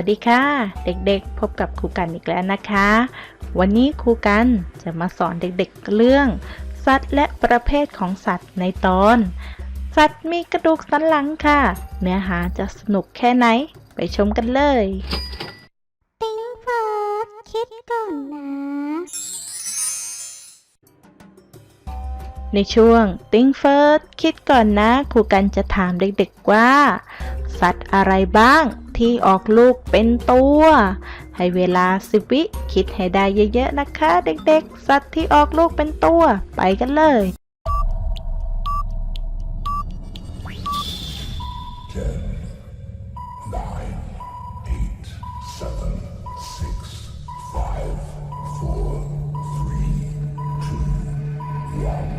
วัสดีค่ะ เด็กๆ พบกับครูกันอีกแล้วนะคะ วันนี้ครูกันจะมาสอนเด็กๆเรื่อง สัตว์และประเภทของสัตว์ในตอน สัตว์มีกระดูกสันหลังค่ะ เนื้อหาจะสนุกแค่ไหนไปชมกันเลยติ้งเฟิร์สคิดก่อนนะ ในช่วง Think First คิดก่อนนะครูกันจะถามเด็กๆว่า สัตว์อะไรบ้าง ที่ออกลูกเป็นตัว ให้เวลาสิบวิคิดให้ได้เยอะๆนะคะ เด็กๆ สัตว์ที่ออกลูกเป็นตัว ไปกันเลย Ten,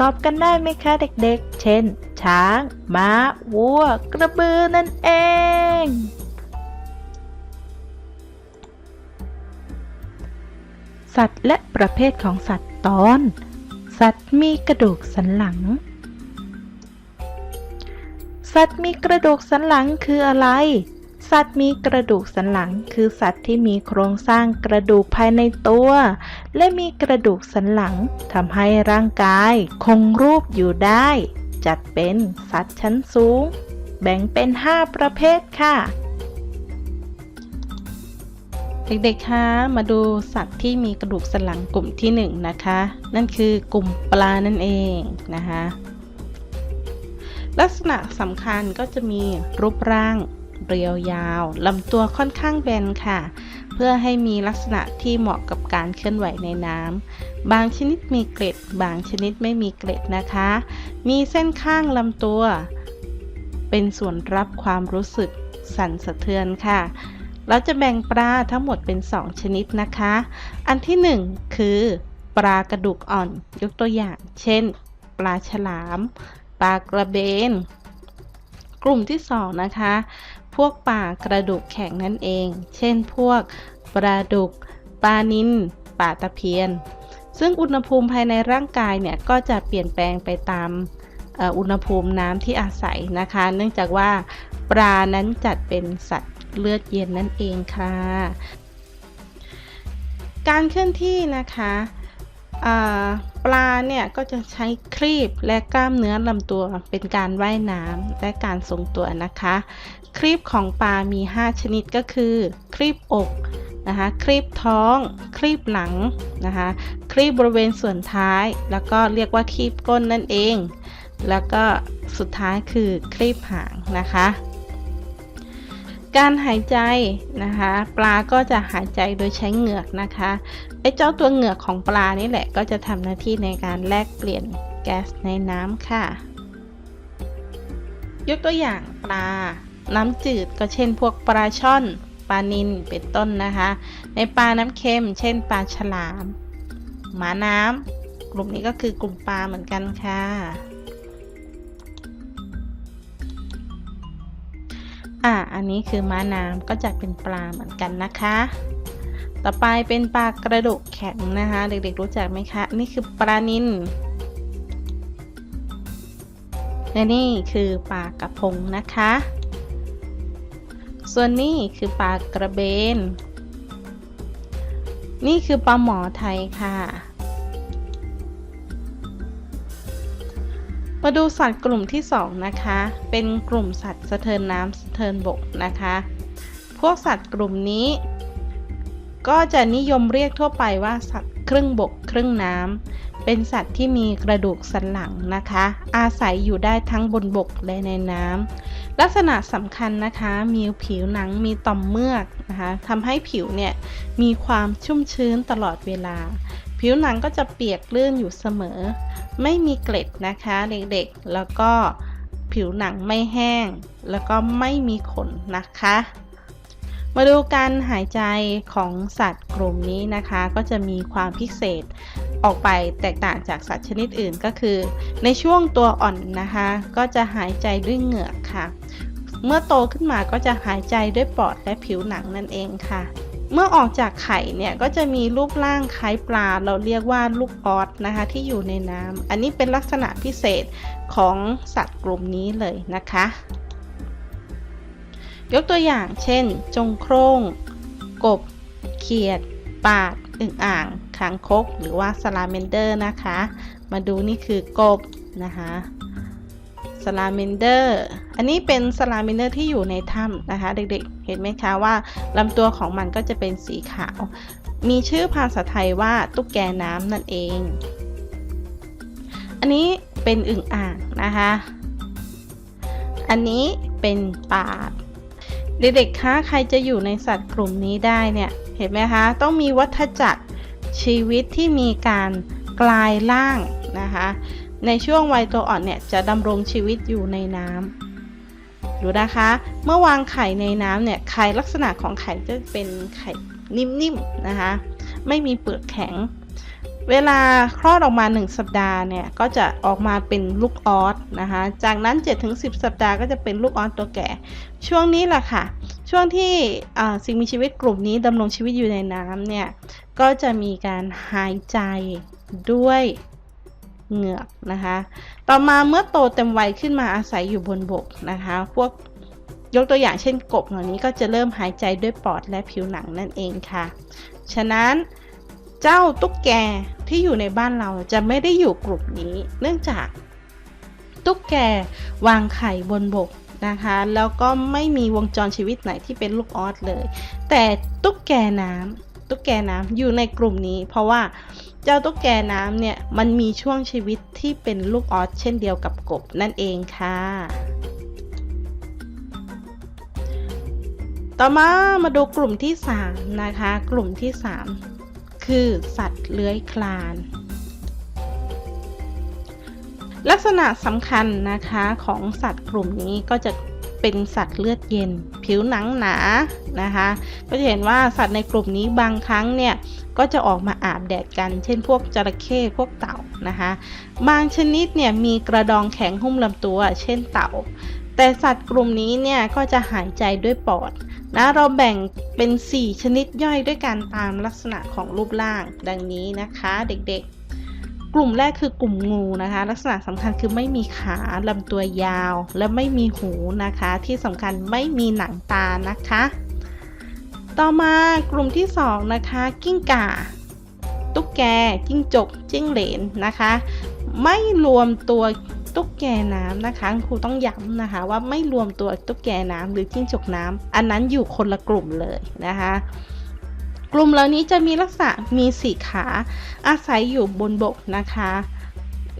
ตอบกันได้ไหมคะเด็กๆ เช่น ช้าง ม้า วัว กระบือนั่นเอง สัตว์และประเภทของสัตว์ตอน สัตว์มีกระดูกสันหลัง สัตว์มีกระดูกสันหลังคืออะไร สัตว์มีกระดูกสันหลัง คือสัตว์ที่มีโครงสร้างกระดูกภายในตัว และมีกระดูกสันหลังทำให้ร่างกาย คงรูปอยู่ได้ จัดเป็นสัตว์ชั้นสูง แบ่งเป็น 5 ประเภทค่ะ เด็กๆคะมาดูสัตว์ที่มีกระดูกสันหลังกลุ่มที่1นะคะ นั่นคือกลุ่มปลานั่นเองนะคะลักษณะสำคัญก็จะมีรูปร่าง เรียวยาวลำตัวค่อนข้างแบนค่ะ เพื่อให้มีลักษณะที่เหมาะกับการเคลื่อนไหวในน้ำบางชนิดมีเกล็ด บางชนิดไม่มีเกล็ดนะคะ มีเส้นข้างลำตัว เป็นส่วนรับความรู้สึกสั่นสะเทือนค่ะ เราจะแบ่งปลาทั้งหมดเป็น 2 ชนิดนะคะ อันที่ 1 คือปลากระดูกอ่อนยกตัวอย่าง เช่น ปลาฉลาม ปลากระเบน กลุ่มที่ 2 นะคะ พวกปลากระดูกแข็งนั่นเอง เช่นพวกปลาดุก ปลานิลปลาตะเพียน ซึ่งอุณหภูมิภายในร่างกายเนี่ยก็จะเปลี่ยนแปลงไปตามอุณหภูมิน้ำที่อาศัยนะคะ เนื่องจากว่าปลานั้นจัดเป็นสัตว์เลือดเย็นนั่นเองค่ะ การเคลื่อนที่นะคะปลาเนี่ยก็จะใช้ครีบและกล้ามเนื้อลำตัวเป็นการว่ายน้ำและการทรงตัวนะคะ ครีบของปลา มี 5 ชนิดก็คือ ครีบอกนะคะ ครีบท้อง ครีบหลังนะคะ ครีบบริเวณส่วนท้าย แล้วก็เรียกว่าครีบก้นนั่นเอง แล้วก็สุดท้ายคือครีบหางนะคะ การหายใจนะคะ ปลาก็จะหายใจโดยใช้เหงือกนะคะไอ้เจ้าตัวเหงือกของปลานี่แหละก็จะทำหน้าที่ในการแลกเปลี่ยนแก๊สในน้ำค่ะ ยกตัวอย่างปลา น้ำจืดก็เช่นพวกปลาช่อนปลานิลเป็นต้นนะคะ ในปลาน้ำเค็ม เช่นปลาฉลาม หมาน้ำกลุ่มนี้ก็คือกลุ่มปลาเหมือนกันค่ะอ่าอันนี้คือม้าน้ำก็จะเป็นปลาเหมือนกันนะคะ ต่อไปเป็นปลากระดูกแข็งนะคะ เด็กๆรู้จักไหมคะ นี่คือปลานิลและนี่คือปลากระพงนะคะ ส่วนนี้คือปลากระเบน นี่คือปลาหมอไทยค่ะ มาดูสัตว์กลุ่มที่ 2 นะคะ เป็นกลุ่มสัตว์สะเทินน้ำสะเทินบกนะคะ พวกสัตว์กลุ่มนี้ ก็จะนิยมเรียกทั่วไปว่าสัตว์ครึ่งบกครึ่งน้ำ เป็นสัตว์ที่มีกระดูกสันหลังนะคะ อาศัยอยู่ได้ทั้งบนบกและในน้ำ ลักษณะสำคัญนะคะมีผิวหนังมีต่อมเมือกนะคะทำให้ผิวเนี่ยมีความชุ่มชื้นตลอดเวลา ผิวหนังก็จะเปียกลื่นอยู่เสมอ ไม่มีเกล็ดนะคะเด็กๆ แล้วก็ผิวหนังไม่แห้ง แล้วก็ไม่มีขนนะคะ มาดูการหายใจของสัตว์กลุ่มนี้นะคะ ก็จะมีความพิเศษ ออกไปแตกต่างจากสัตว์ชนิดอื่นก็คือ ในช่วงตัวอ่อนนะคะ ก็จะหายใจด้วยเหงือกค่ะ เมื่อโตขึ้นมาก็จะหายใจด้วยปอดและผิวหนังนั่นเองค่ะ เมื่อออกจากไข่เนี่ยก็จะมีรูปร่างคล้ายปลา เราเรียกว่าลูกออสนะคะที่อยู่ในน้ำอันนี้เป็นลักษณะพิเศษของสัตว์กลุ่มนี้เลยนะคะ ยกตัวอย่างเช่น จงโครงกบ เขียด ปาดอึ่งอ่าง คางคกหรือว่าสลาเมนเดอร์นะคะ มาดูนี่คือกบนะคะสลาเมนเดอร์ อันนี้เป็นสลาเมนเดอร์ที่อยู่ในถ้ำนะคะ เด็กๆ เห็นไหมคะว่าลำตัวของมันก็จะเป็นสีขาว มีชื่อภาษาไทยว่าตุ๊กแกน้ำนั่นเอง อันนี้เป็นอึ่งอ่างนะคะ อันนี้เป็นปาดเด็กๆ คะ ใครจะอยู่ในสัตว์กลุ่มนี้ได้เนี่ย เห็นไหมคะ ต้องมีวัฏจักร ชีวิตที่มีการกลายร่างนะคะ ในช่วงวัยตัวอ่อนเนี่ยจะดำรงชีวิตอยู่ในน้ำดูนะคะ เมื่อวางไข่ในน้ำเนี่ยไข่ลักษณะของไข่จะเป็นไข่นิ่มๆนะคะ ไม่มีเปลือกแข็ง เวลาคลอดออกมา 1 สัปดาห์เนี่ย ก็จะออกมาเป็นลูกออสนะคะ จากนั้น 7-10 สัปดาห์ก็จะเป็นลูกออสตัวแก่ ช่วงนี้แหละค่ะ ช่วงที่สิ่งมีชีวิตกลุ่มนี้ดำรงชีวิตอยู่ในน้ำเนี่ย ก็จะมีการหายใจด้วยเหงือกนะคะ ต่อมาเมื่อโตเต็มวัยขึ้นมาอาศัยอยู่บนบกนะคะ พวกยกตัวอย่างเช่นกบเหล่านี้ก็จะเริ่มหายใจด้วยปอดและผิวหนังนั่นเองค่ะ ฉะนั้น เจ้าตุ๊กแกที่อยู่ในบ้านเราจะไม่ได้อยู่กลุ่มนี้ เนื่องจาก ตุ๊กแกวางไข่บนบกนะคะ แล้วก็ไม่มีวงจรชีวิตไหนที่เป็นลูกออสเลย แต่ตุ๊กแกน้ำตุ๊กแกน้ำอยู่ในกลุ่มนี้ เพราะว่าเจ้าตุ๊กแกน้ำเนี่ยมันมีช่วงชีวิตที่เป็นลูกออสเช่นเดียวกับกบนั่นเองค่ะต่อมามาดูกลุ่มที่ 3 นะคะ กลุ่มที่ 3 คือสัตว์เลื้อยคลาน ลักษณะสำคัญนะคะของสัตว์กลุ่มนี้ก็จะเป็นสัตว์เลือดเย็น ผิวหนังหนานะคะ ก็จะเห็นว่าสัตว์ในกลุ่มนี้บางครั้งเนี่ยก็จะออกมาอาบแดดกัน เช่น พวกจระเข้พวกเต่านะคะบางชนิดเนี่ยมีกระดองแข็งหุ้มลำตัว เช่นเต่า แต่สัตว์กลุ่มนี้เนี่ยก็จะหายใจด้วยปอด นะเราแบ่งเป็น 4 ชนิดย่อยด้วยกันตามลักษณะของรูปร่างดังนี้นะคะเด็กๆ กลุ่มแรกคือกลุ่มงูนะคะ ลักษณะสำคัญคือไม่มีขาลำตัวยาว และไม่มีหูนะคะ ที่สำคัญไม่มีหนังตานะคะ ต่อมากลุ่มที่ 2 นะคะ กิ้งก่า ตุ๊กแก จิ้งจกจิ้งเหลนนะคะ ไม่รวมตัว ตุ๊กแกน้ำนะคะครูต้องย้ำนะคะ ว่าไม่รวมตัวตุ๊กแกน้ำหรือจิ้งจกน้ำอันนั้นอยู่คนละกลุ่มเลยนะคะ กลุ่มเหล่านี้จะมีลักษณะมีสี่ขาอาศัยอยู่บนบกนะคะ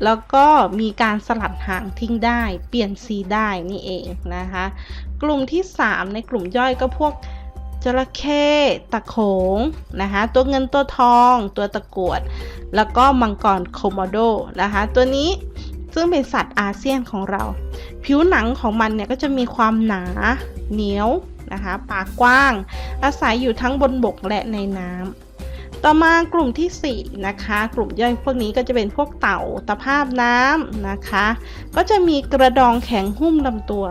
แล้วก็มีการสลัดหางทิ้งได้ เปลี่ยนสีได้นี่เองนะคะ กลุ่มที่ 3 ในกลุ่มย่อยก็พวกจระเข้ตะโขงนะคะตัวเงินตัวทอง ตัวตะกวด แล้วก็มังกรโคโมโดนะคะ ตัวนี้ ซึ่งเป็นสัตว์อาเซียนของเรา ผิวหนังของมันเนี่ยก็จะมีความหนาเหนียวนะคะปากกว้าง อาศัยอยู่ทั้งบนบกและในน้ำต่อมากลุ่มที่4นะคะ กลุ่มย่อยพวกนี้ก็จะเป็นพวกเต่าตะภาพน้ำนะคะ ก็จะมีกระดองแข็งหุ้มลำตัว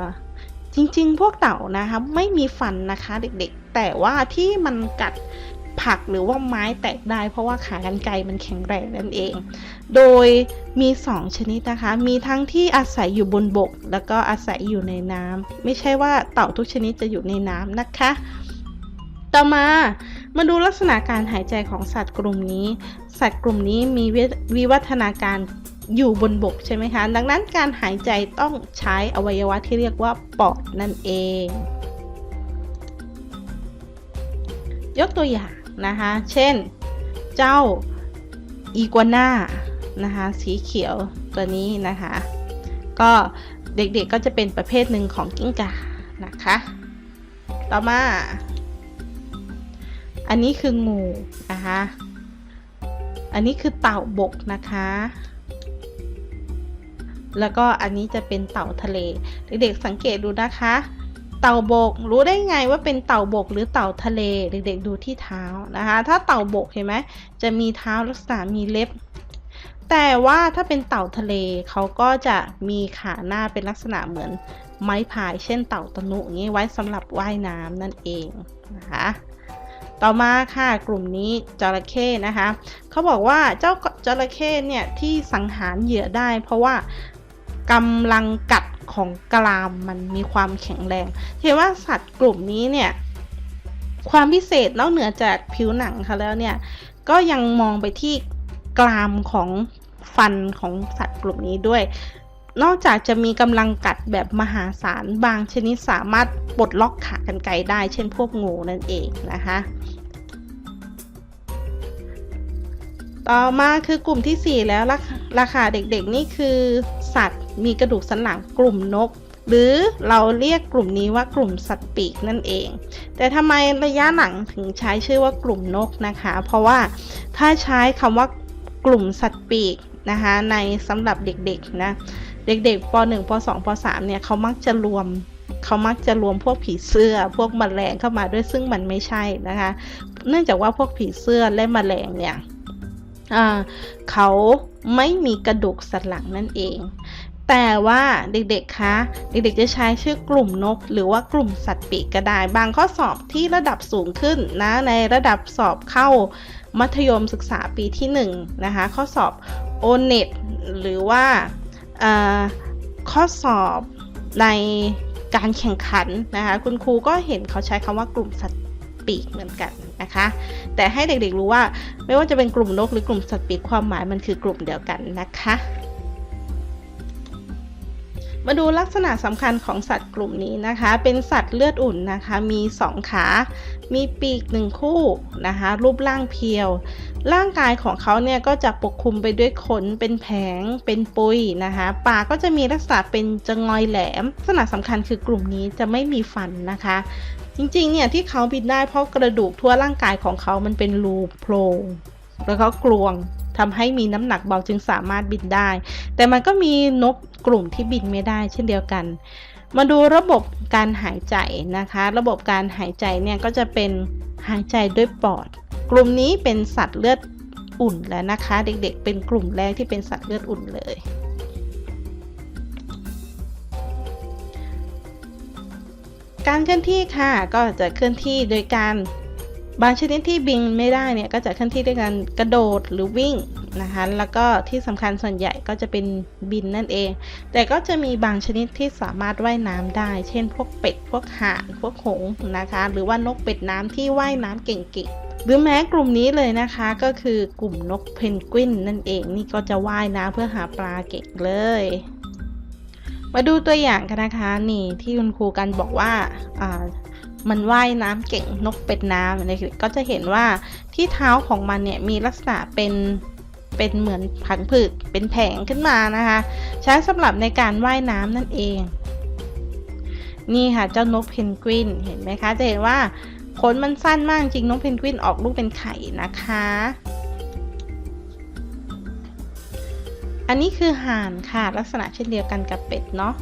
จริงๆ พวกเต่านะคะไม่มีฟันนะคะเด็กๆ แต่ว่าที่มันกัด ผักหรือว่าไม้แตกได้ เพราะว่าขากรรไกรมันแข็งแรงนั่นเอง โดยมี 2 ชนิดนะคะ มีทั้งที่อาศัยอยู่บนบก แล้วก็อาศัยอยู่ในน้ำไม่ใช่ว่าเต่าทุกชนิดจะอยู่ในน้ำนะคะ ต่อมามาดูลักษณะการหายใจของสัตว์กลุ่มนี้ สัตว์กลุ่มนี้มีวิวิวัฒนาการอยู่บนบกใช่ไหมคะ ดังนั้นการหายใจต้องใช้อวัยวะที่เรียกว่าปอดนั่นเอง ยกตัวอย่าง นะคะ เช่น เจ้าอีกัวน่านะคะ สีเขียวตัวนี้นะคะ ก็เด็กๆก็จะเป็นประเภทหนึ่งของกิ้งก่านะคะ ต่อมา อันนี้คืองูนะคะ อันนี้คือเต่าบกนะคะ แล้วก็อันนี้จะเป็นเต่าทะเล เด็กๆสังเกตดูนะคะ เต่าบก รู้ได้ไงว่าเป็นเต่าบกหรือเต่าทะเล เด็กๆดูที่เท้านะคะ ถ้าเต่าบกเห็นไหมจะมีเท้าลักษณะมีเล็บ แต่ว่าถ้าเป็นเต่าทะเลเขาก็จะมีขาหน้าเป็นลักษณะเหมือนไม้พาย เช่นเต่าตะนุอย่างนี้ไว้สำหรับว่ายน้ำนั่นเองนะคะต่อมาค่ะกลุ่มนี้จระเข้นะคะเขาบอกว่าเจ้าจระเข้เนี่ยที่สังหารเหยื่อได้ เพราะว่า กำลังกัดของกรามมันมีความแข็งแรงเห็นว่าสัตว์กลุ่มนี้เนี่ยความพิเศษนอกเหนือจากผิวหนังเขาแล้วเนี่ยก็ยังมองไปที่กรามของฟันของสัตว์กลุ่มนี้ด้วย นอกจากจะมีกำลังกัดแบบมหาศาลบางชนิดสามารถปลดล็อกขากรรไกรได้ เช่นพวกงูนั่นเองนะคะ ต่อมาคือกลุ่มที่ 4 แล้วราคาราคาเด็กๆนี่คือสัตว์ มีกระดูกสันหลังกลุ่มนก หรือเราเรียกกลุ่มนี้ว่ากลุ่มสัตว์ปีกนั่นเอง แต่ทำไมระยะหลังถึงใช้ชื่อว่ากลุ่มนกนะคะ เพราะว่าถ้าใช้คำว่ากลุ่มสัตว์ปีกนะคะในสำหรับเด็กๆนะเด็กๆป .1 ป .2 ป .3 เนี่ยเขามักจะรวมเขามักจะรวมพวกผีเสื้อ พวกแมลงเข้ามาด้วยซึ่งมันไม่ใช่นะคะ เนื่องจากว่าพวกผีเสื้อและแมลงเนี่ยเขาไม่มีกระดูกสันหลังนั่นเอง แต่ว่าเด็กๆ คะ เด็กๆ จะใช้ชื่อกลุ่มนก หรือว่ากลุ่มสัตว์ปีกก็ได้ บางข้อสอบที่ระดับสูงขึ้นนะ ในระดับสอบเข้ามัธยมศึกษาปีที่ 1 นะคะ ข้อสอบ o n e t หรือว่าอ่าข้อสอบในการแข่งขันนะคะ คุณครูก็เห็นเขาใช้คำว่ากลุ่มสัตว์ปีกเหมือนกันนะคะ แต่ให้เด็กๆรู้ว่าไม่ว่าจะเป็นกลุ่มนกหรือกลุ่มสัตว์ปีกความหมายมันคือกลุ่มเดียวกันนะคะ มาดูลักษณะสำคัญของสัตว์กลุ่มนี้นะคะ เป็นสัตว์เลือดอุ่นนะคะ มี 2 ขา มีปีกหนึ่งคู่นะคะ รูปร่างเพียว ร่างกายของเขาเนี่ยก็จะปกคลุมไปด้วยขน เป็นแผง เป็นปุยนะคะ ปากก็จะมีลักษณะเป็นจะงอยแหลม ลักษณะสำคัญคือกลุ่มนี้จะไม่มีฟันนะคะจริงๆ เนี่ยที่เขาบินได้เพราะกระดูกทั่วร่างกายของเขามันเป็นรูโพรงแล้วก็กลวง ทำให้มีน้ำหนักเบาจึงสามารถบินได้ แต่มันก็มีนกกลุ่มที่บินไม่ได้เช่นเดียวกัน มาดูระบบการหายใจนะคะ ระบบการหายใจเนี่ยก็จะเป็นหายใจด้วยปอด กลุ่มนี้เป็นสัตว์เลือดอุ่นแล้วนะคะ เด็กๆ เป็นกลุ่มแรกที่เป็นสัตว์เลือดอุ่นเลยการเคลื่อนที่ค่ะก็จะเคลื่อนที่โดยการ บางชนิดที่บินไม่ได้เนี่ยก็จะเคลื่อนที่ด้วยการกระโดดหรือวิ่งนะคะแล้วก็ที่สำคัญส่วนใหญ่ก็จะเป็นบินนั่นเอง แต่ก็จะมีบางชนิดที่สามารถว่ายน้ำได้ เช่น พวกเป็ด พวกห่านพวกหงส์นะคะ หรือว่านกเป็ดน้ำที่ว่ายน้ำเก่งๆหรือแม้กลุ่มนี้เลยนะคะก็คือกลุ่มนกเพนกวินนั่นเองนี่ก็จะว่ายน้ำเพื่อหาปลาเก่งเลยมาดูตัวอย่างกันนะคะนี่ที่คุณครูกันบอกว่าอ่า มันว่ายน้ำเก่งนกเป็ดน้ำนี่ยก็จะเห็นว่าที่เท้าของมันเนี่ยมีลักษณะเป็นเป็นเหมือนผังผืดเป็นแผงขึ้นมานะคะ ใช้สำหรับในการว่ายน้ำนั่นเอง นี่ค่ะเจ้านกเพนกวินเห็นไหมคะจะเห็นว่าขนมันสั้นมากจริงนกเพนกวินออกลูกเป็นไข่นะคะ อันนี้คือห่านค่ะลักษณะเช่นเดียวกันกับเป็ดเนาะ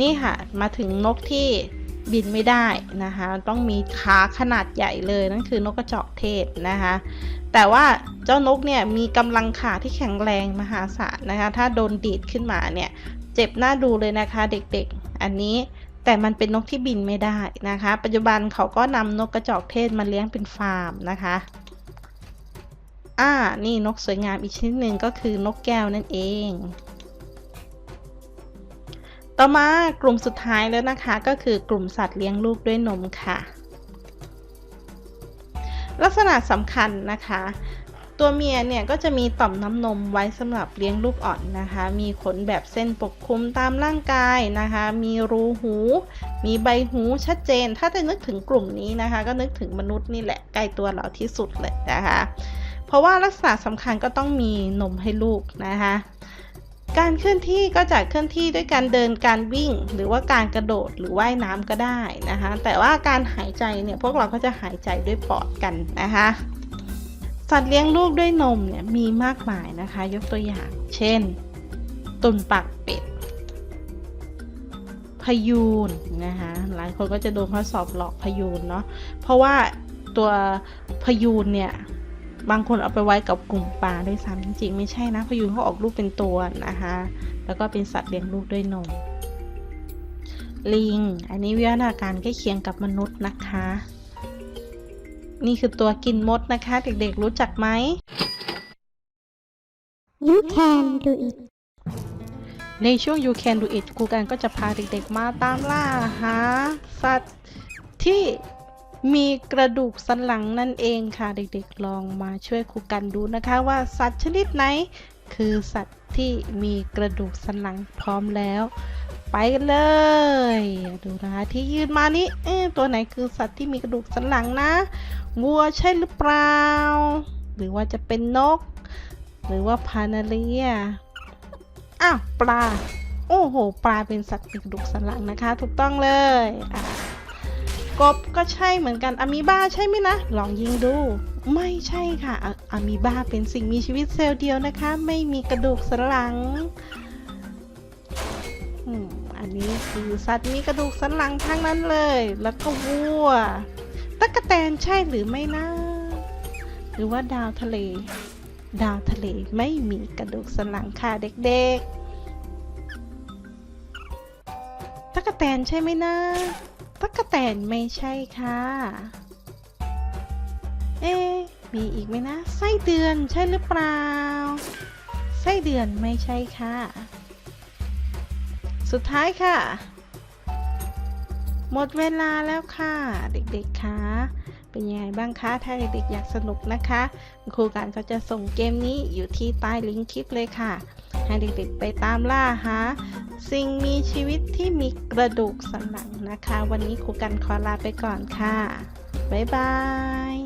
นี่ค่ะมาถึงนกที่ บินไม่ได้นะคะต้องมีขาขนาดใหญ่เลยนั่นคือนกกระจอกเทศนะคะ แต่ว่าเจ้านกเนี่ยมีกำลังขาที่แข็งแรงมหาศาลนะคะ ถ้าโดนดีดขึ้นมาเนี่ยเจ็บหน้าดูเลยนะคะเด็กๆ อันนี้แต่มันเป็นนกที่บินไม่ได้นะคะ ปัจจุบันเขาก็นำนกกระจอกเทศมาเลี้ยงเป็นฟาร์มนะคะอ่านี่นกสวยงามอีกชนิดหนึ่งก็คือนกแก้วนั่นเอง ต่อมากลุ่มสุดท้ายแล้วนะคะ ก็คือกลุ่มสัตว์เลี้ยงลูกด้วยนมค่ะ ลักษณะสำคัญนะคะ ตัวเมียเนี่ยก็จะมีต่อมน้ำนมไว้สำหรับเลี้ยงลูกอ่อนนะคะ มีขนแบบเส้นปกคลุมตามร่างกายนะคะ มีรูหู มีใบหูชัดเจน ถ้าจะนึกถึงกลุ่มนี้นะคะ ก็นึกถึงมนุษย์นี่แหละใกล้ตัวเราที่สุดเลยนะคะ เพราะว่าลักษณะสำคัญก็ต้องมีนมให้ลูกนะคะ การเคลื่อนที่ก็จะเคลื่อนที่ด้วยการเดินการวิ่ง หรือว่าการกระโดดหรือว่ายน้ำก็ได้นะคะ แต่ว่าการหายใจเนี่ยพวกเราก็จะหายใจด้วยปอดกันนะคะ สัตว์เลี้ยงลูกด้วยนมเนี่ยมีมากมายนะคะ ยกตัวอย่าง เช่น ตุ่นปากเป็ดพยูนนะคะหลายคนก็จะโดนข้อสอบหลอกพยูนเนาะเพราะว่าตัวพยูนเนี่ย บางคนเอาไปไว้กับกลุ่มปลาด้วยซ้ำจริงๆไม่ใช่นะพยูนเขาออกลูกเป็นตัวนะคะ แล้วก็เป็นสัตว์เลี้ยงลูกด้วยนม ลิง อันนี้วิวัฒนาการใกล้เคียงกับมนุษย์นะคะ นี่คือตัวกินมดนะคะ เด็กๆรู้จักไหม You can do it ในช่วง You Can Do It ครูกันก็จะพาเด็กๆมาตามล่าหาสัตว์ที่ มีกระดูกสันหลังนั่นเองค่ะ เด็กๆลองมาช่วยครูกันดูนะคะว่าสัตว์ชนิดไหน คือสัตว์ที่มีกระดูกสันหลังพร้อมแล้ว ไปกันเลย ดูนะคะที่ยืนมานี้ตัวไหนคือสัตว์ที่มีกระดูกสันหลังนะวัวใช่หรือเปล่า หรือว่าจะเป็นนก หรือว่าพานาเลียอ้าวปลา โอ้โห ปลาเป็นสัตว์มีกระดูกสันหลังนะคะ ถูกต้องเลยอะ กบก็ใช่เหมือนกันอะมีบ้าใช่ไหมนะ ลองยิงดู ไม่ใช่ค่ะอะอะมีบ้าเป็นสิ่งมีชีวิตเซลล์เดียวนะคะ ไม่มีกระดูกสันหลังอันนี้คือสัตว์มีกระดูกสันหลังทั้งนั้นเลย แล้วก็วัวตะกะแตนใช่หรือไม่นะ หรือว่าดาวทะเล ดาวทะเลไม่มีกระดูกสันหลังค่ะเด็กๆตะกะแตนใช่ไหมนะ ตะกแตนไม่ใช่ค่ะ เอ๊มีอีกไหมนะ ไส้เดือนใช่หรือเปล่า ไส้เดือนไม่ใช่ค่ะ สุดท้ายค่ะ หมดเวลาแล้วค่ะ เด็กๆคะเป็นยังไงบ้างคะ ถ้าเด็กๆอยากสนุกนะคะคุณครูการก็จะส่งเกมนี้อยู่ที่ใต้ลิงก์คลิปเลยค่ะ ให้เด็กๆไปตามล่าหา สิ่งมีชีวิตที่มีกระดูกสันหลังนะคะ วันนี้ครูกันขอลาไปก่อนค่ะ บ๊ายบาย